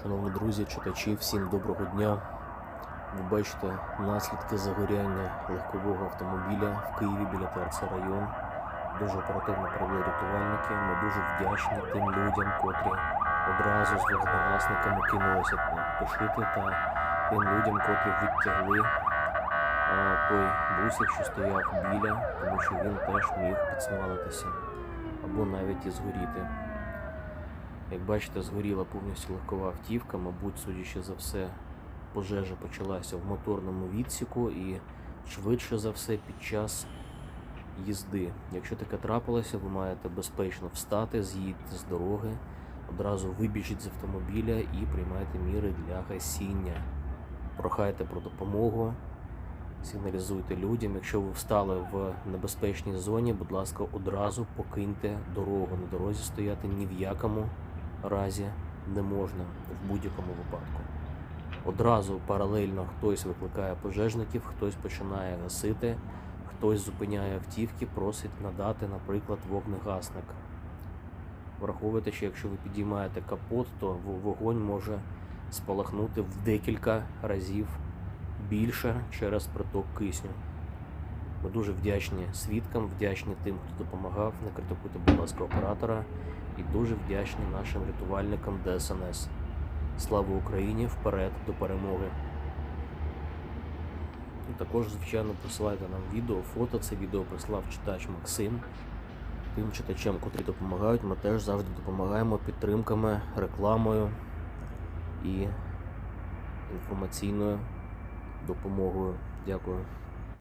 Шановні друзі, читачі, всім доброго дня. Ви бачите наслідки загоряння легкового автомобіля в Києві біля ТРЦ район. Дуже оперативно провели рятувальники. Ми дуже вдячні тим людям, котрі одразу з вогнегасниками кинулися тушити та тим людям, котрі відтягли той бусик, що стояв біля, тому що він теж міг підсмалитися або навіть і згоріти. Як бачите, згоріла повністю легкова автівка, мабуть, судячи за все, пожежа почалася в моторному відсіку і швидше за все під час їзди. Якщо таке трапилося, ви маєте безпечно встати, з'їдьте з дороги, одразу вибіжіть з автомобіля і приймайте міри для гасіння. Прохайте про допомогу, сигналізуйте людям. Якщо ви встали в небезпечній зоні, будь ласка, одразу покиньте дорогу. На дорозі стояти ні в якому разі не можна в будь-якому випадку. Одразу паралельно хтось викликає пожежників, хтось починає гасити, хтось зупиняє автівки, просить надати, наприклад, вогнегасник. Враховуйте, що якщо ви підіймаєте капот, то вогонь може спалахнути в декілька разів більше через приток кисню. Ми дуже вдячні свідкам, вдячні тим, хто допомагав. Не критикуйте, будь ласка, оператора. І дуже вдячні нашим рятувальникам ДСНС. Слава Україні! Вперед до перемоги! І також, звичайно, присилайте нам відео, фото. Це відео прислав читач Максим. Тим читачам, котрі допомагають, ми теж завжди допомагаємо підтримками, рекламою і інформаційною допомогою. Дякую.